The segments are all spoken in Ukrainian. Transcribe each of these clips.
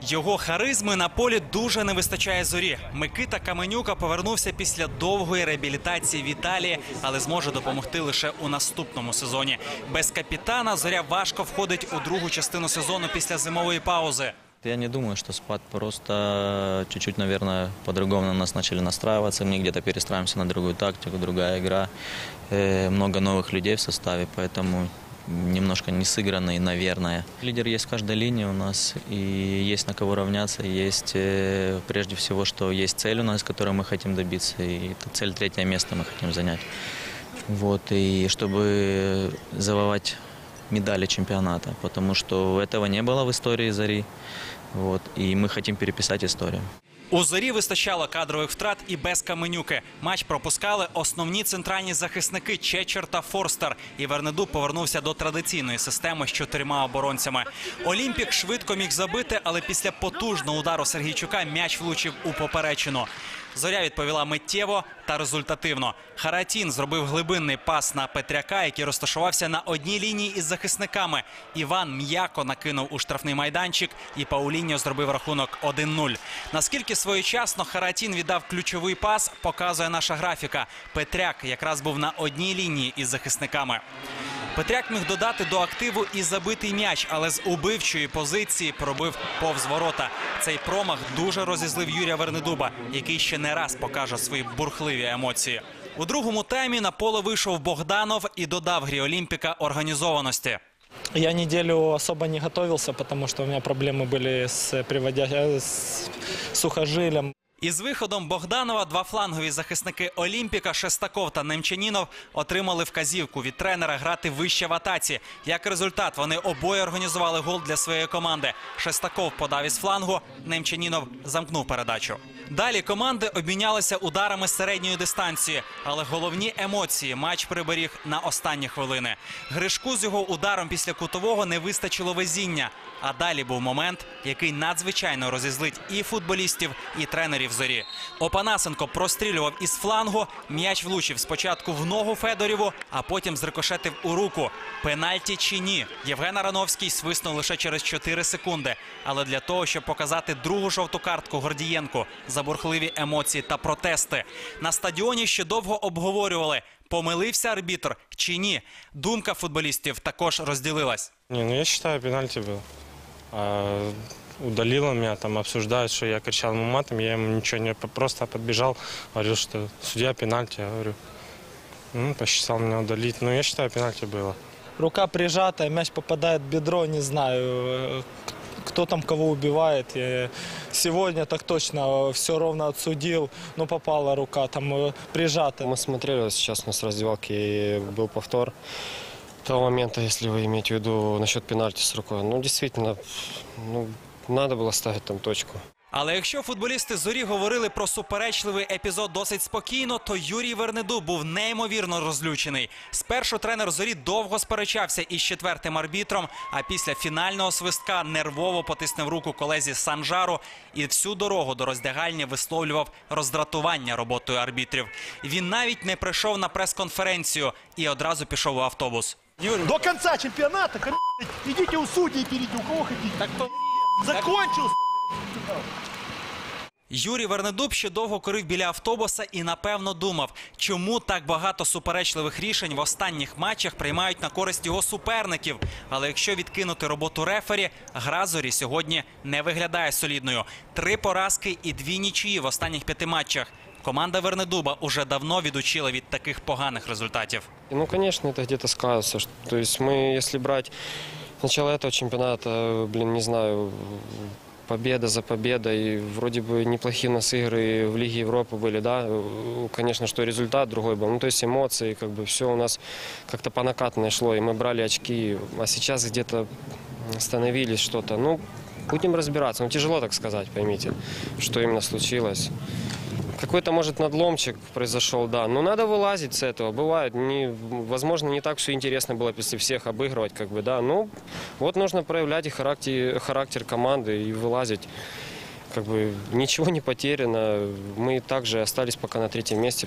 Його харизми на полі дуже не вистачає зорі. Микита Каменюка повернувся після довгої реабілітації в Італії, але зможе допомогти лише у наступному сезоні. Без капітана зоря важко входить у другу частину сезону після зимової паузи. Я не думаю, что спад просто чуть-чуть, наверное, по-другому на нас начали настраиваться. Мы где-то перестраиваемся на другую тактику, другая игра. Э, много новых людей в составе, поэтому немножко не сыгранный, наверное. Лидер есть в каждой линии у нас, и есть на кого равняться. Есть э, прежде всего, что есть цель у нас, которой мы хотим добиться, и эта цель третье место мы хотим занять. Вот, и чтобы завоевать медали чемпионата, потому что этого не было в истории Зари. Вот, и мы хотим переписать историю. У зорі вистачало кадрових втрат і без каменюки. Матч пропускали основні центральні захисники Чечер та Форстер. І Вернеду повернувся до традиційної системи з чотирма оборонцями. Олімпік швидко міг забити, але після потужного удару Сергійчука м'яч влучив у поперечину. Зоря відповіла миттєво та результативно. Харатін зробив глибинний пас на Петряка, який розташувався на одній лінії із захисниками. Іван м'яко накинув у штрафний майданчик, і Пауліньо зробив рахунок 1-0. Наскільки своєчасно Харатін віддав ключовий пас, показує наша графіка. Петряк якраз був на одній лінії із захисниками. Петряк міг додати до активу і забитий м'яч, але з убивчої позиції пробив повз ворота. Цей промах дуже розізлив Юрія Вернедуба, який ще не раз покаже свої бурхливі емоції. У другому таймі на поле вийшов Богданов і додав грі Олімпіка організованості. Я неделю особо не готовился, потому что у меня проблемы были с, приводя... э, с сухожилием. Із виходом Богданова два флангові захисники Олімпіка Шестаков та Немчанінов отримали вказівку від тренера грати вище в атаці. Як результат, вони обоє організували гол для своєї команди. Шестаков подав із флангу, Немчанінов замкнув передачу. Далі команди обмінялися ударами середньої дистанції, але головні емоції матч приберіг на останні хвилини. Гришку з його ударом після кутового не вистачило везіння. А далі був момент, який надзвичайно розізлить і футболістів, і тренерів зорі. Опанасенко прострілював із флангу. М'яч влучив спочатку в ногу Федоріву, а потім зрикошетив у руку. Пенальті чи ні? Євген Арановський свиснув лише через 4 секунди. Але для того, щоб показати другу жовту картку Гордієнку за бурхливі емоції та протести, на стадіоні ще довго обговорювали, помилився арбітр чи ні. Думка футболістів також розділилась. Не, ну я считаю, пенальти был А, удалил он меня, там обсуждают, что я кричал ему матом, я ему ничего не... Просто подбежал, говорил, что судья пенальти, я говорю. Ну, посчитал меня удалить. Ну, я считаю, пенальти было. Рука прижатая, мяч попадает в бедро, не знаю, э, к- кто там кого убивает. Я Сегодня так точно все ровно отсудил, но попала рука там э, прижатая. Мы смотрели, вот сейчас у нас в раздевалке был повтор того момента, если вы имеете в виду насчет пенальти с рукой. Ну, действительно, ну, надо было ставить там точку. Але якщо футболісти зорі говорили про суперечливий епізод досить спокійно, то Юрій Вернедуб був неймовірно розлючений. Спершу тренер зорі довго сперечався із четвертим арбітром, а після фінального свистка нервово потиснув руку колезі Санжару і всю дорогу до роздягальні висловлював роздратування роботою арбітрів. Він навіть не прийшов на прес-конференцію і одразу пішов у автобус. До конца чемпионата, хрен, идите у судей перейти, у кого хотите. Так то закончился. Юрій Вернедуб ще довго корив біля автобуса і напевно думав, чому так багато суперечливих рішень в останніх матчах приймають на користь його суперників. Але якщо відкинути роботу рефері, гра зорі сьогодні не виглядає солідною. Три поразки і дві нічиї в останніх п'яти матчах. Команда Вернедуба уже давно відучила від таких поганих результатів. И, ну, конечно, это где-то сказывается. что- То есть мы, если брать начало этого чемпионата, блин, не знаю, победа за победой, вроде бы неплохие у нас игры в Лиге Европы были, да, конечно, что результат другой был, ну, то есть эмоции, как бы все у нас как-то по накатанной шло, и мы брали очки, а сейчас где-то становились что-то, ну, будем разбираться, ну, тяжело так сказать, поймите, что именно случилось. Какой-то, может, надломчик произошел, да. Но надо вылазить с этого. Бывает, не, возможно, не так все интересно было если всех обыгрывать, как бы, да. Ну, вот нужно проявлять и характер, характер команды и вылазить. Как бы ничего не потеряно. Мы также остались пока на третьем месте.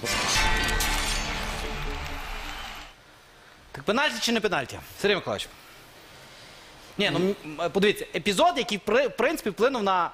Так пенальті чи не пенальті? Сергій Миколаївич. Ні, ну м, подивіться, епізод, який при- в принципі вплинув на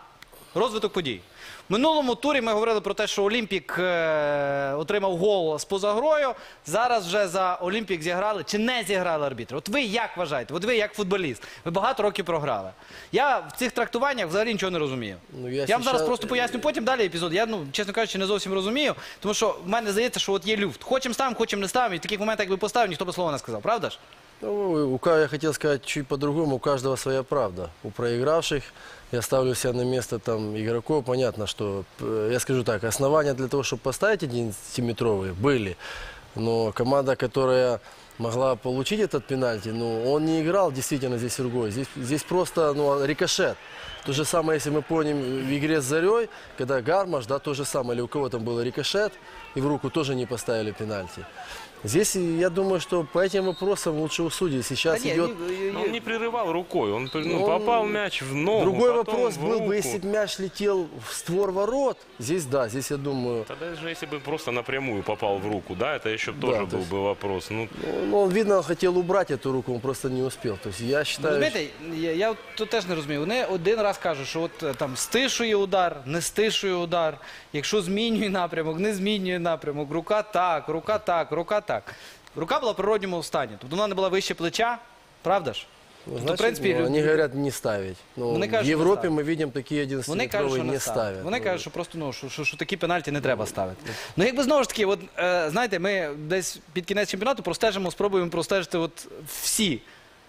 розвиток подій. В минулому турі ми говорили про те, що Олімпік е, отримав гол з поза грою. Зараз вже за Олімпік зіграли чи не зіграли арбітри. От ви як вважаєте? От ви як футболіст, ви багато років програли. Я в цих трактуваннях взагалі нічого не розумію. Ну, я я вам зараз просто поясню потім далі епізод. Я, ну, чесно кажучи, не зовсім розумію, тому що в мене здається, що от є люфт. Хочемо ставимо, хочемо не ставимо. І в таких моментах, як ви поставили, ніхто би слова не сказав, правда ж? Ну, у я хотел сказать чуть по-другому, у каждого своя правда. У проигравших я ставлю себя на место там игроков, понятно, что, э, я скажу так, основания для того, чтобы поставить 11-метровые были, но команда, которая могла получить этот пенальти, ну, он не играл действительно здесь другой, здесь, здесь просто, ну, рикошет. То же самое, если мы помним в игре с Зарей, когда Гармаш, да, то же самое, или у кого там был рикошет, и в руку тоже не поставили пенальти. Здесь, я думаю, что по этим вопросам лучше у судей. Сейчас Та ні, идет... ні, ні, Но он не прерывал рукой, он ну, Ну, попал мяч в ногу. Другой потом вопрос в был руку. бы, если бы мяч летел в створ ворот. Здесь, да, здесь, я думаю... Тогда же если бы просто напрямую попал в руку, да, это еще тоже то был есть- бы вопрос. Ну, Ну, он, видно, он хотел убрать эту руку, он просто не успел. То есть я считаю... Розумієте, я, я от тут теж не розумію. Вони один раз кажуть, що от е, там стишує удар, не стишує удар. Якщо змінює напрямок, не змінює напрямок. Рука так, рука так, рука так. Рука була в природньому стані. Тобто вона не була вище плеча, правда ж? Ну, Тобто, значит, в принципі, ну, лю- они говорят не ставить. Но Вони в кажуть, не Европе ставить. мы видим такие 11 Вони кажуть, що не, не ставлять. ставят. Вони Ну, кажуть, що просто ну що, що, що такі пенальті не треба ставити. Ну якби знову ж таки, от е, знаєте, ми десь під кінець чемпіонату простежимо, спробуємо простежити от всі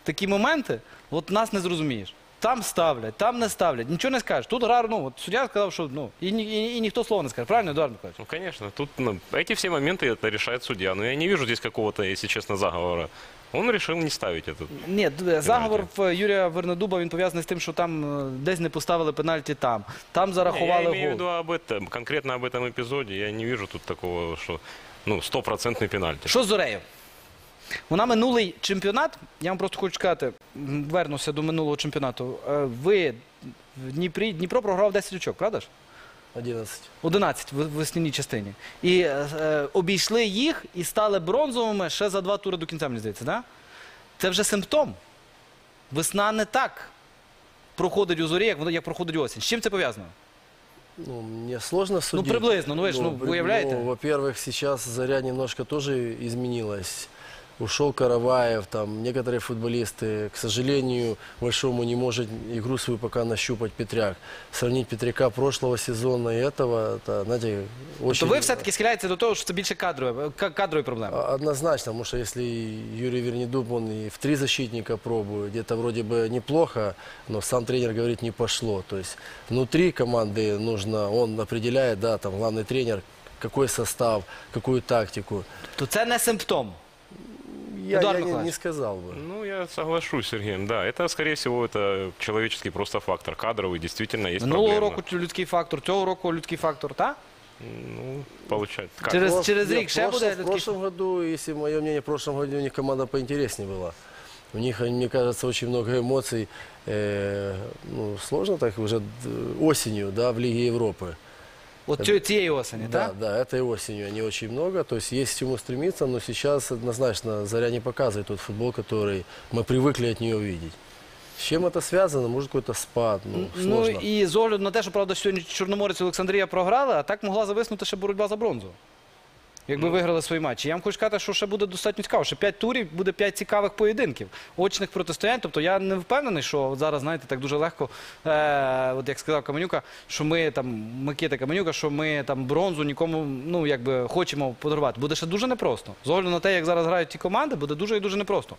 такі моменти. От нас не зрозумієш. Там ставлять, там не ставлять, нічого не скажеш. Тут гра, ну от суддя сказав, що ну і, ні- і, і ніхто слова не скаже. Правильно, Едуард Миколаївич? ну, конечно, тут ну, эти все моменты это решает судья. Но я не вижу здесь какого-то, если честно, заговора. Он решил не ставить этот. Ні, д- заговор в Юрія Вернедуба він пов'язаний з тим, що там е, десь не поставили пенальті там, там Не, зарахували я имею в гол. виду об этом, конкретно об этом эпизоде. Я не вижу тут такого, что ну, стопроцентный пенальти. Що з Зорею? Вона минулий чемпіонат, я вам просто хочу сказати, м, вернуся до минулого чемпіонату. Е, Ви в Дніпрі, Дніпро програв 10 очок, правда ж? 11. 11 в в весняній частині. І е, е, обійшли їх і стали бронзовими ще за два тури до кінця, мені здається, да? Це вже симптом. Весна не так проходить у зорі, як, воно- як проходить осінь. З чим це пов'язано? Ну, мне сложно судить. приблизно, ну, вы ж, ну, при- выявляете? ну, во-первых, сейчас Заря немножко тоже изменилась. Ушел Караваев, там некоторые футболисты, к сожалению, большому не может игру свою пока нащупать Петряк. Сравнить Петряка прошлого сезона и этого, это, знаете, То очень... ви все-таки схиляєтеся до того, що це більше кадрові, ка- кадрові проблеми. А- Однозначно, потому что если Юрий Вернедуб, он и в три защитника пробует, где-то вроде бы неплохо, но сам тренер говорит, не пошло. То есть внутри команды нужно, он определяет, да, там главный тренер, какой состав, какую тактику. То це не симптом. Я, Эдуард я не, Николаевич. не сказал бы. Ну, я соглашусь с Сергеем, да. Это, скорее всего, это человеческий просто фактор. Кадровый действительно есть Минулого проблема. року людський фактор, цього року людський фактор, так? Ну, получается. Как? Через- Прош- через нет, рік ще в прошлом- буде В людський прошлом году, если мое мнение, в прошлом году у них команда поинтереснее была. У них, мне кажется, очень много эмоций. Э, ну, сложно так уже д- осенью, да, в Лиге Европы. От цю- цієї осені, Да, так? да, этой осенью они очень много, то есть есть к чему стремиться, но сейчас однозначно Заря не показывает тот футбол, который мы привыкли от нее видеть. С чем это связано? Может какой-то спад, ну, Ну сложно. і з огляду на те, що правда сьогодні Чорноморець і Олександрія програли, а так могла зависнути ще боротьба за бронзу. Якби виграли свої матчі. Я вам хочу сказати, що ще буде достатньо цікаво. Ще 5 турів буде 5 цікавих поєдинків, очних протистоянь. Тобто я не впевнений, що от зараз, знаєте, так дуже легко, е, от як сказав Каменюка, що ми там, Микита Каменюка, що ми там бронзу нікому ну, якби, хочемо подарувати. Буде ще дуже непросто. З огляду на те, як зараз грають ті команди, буде дуже і дуже непросто.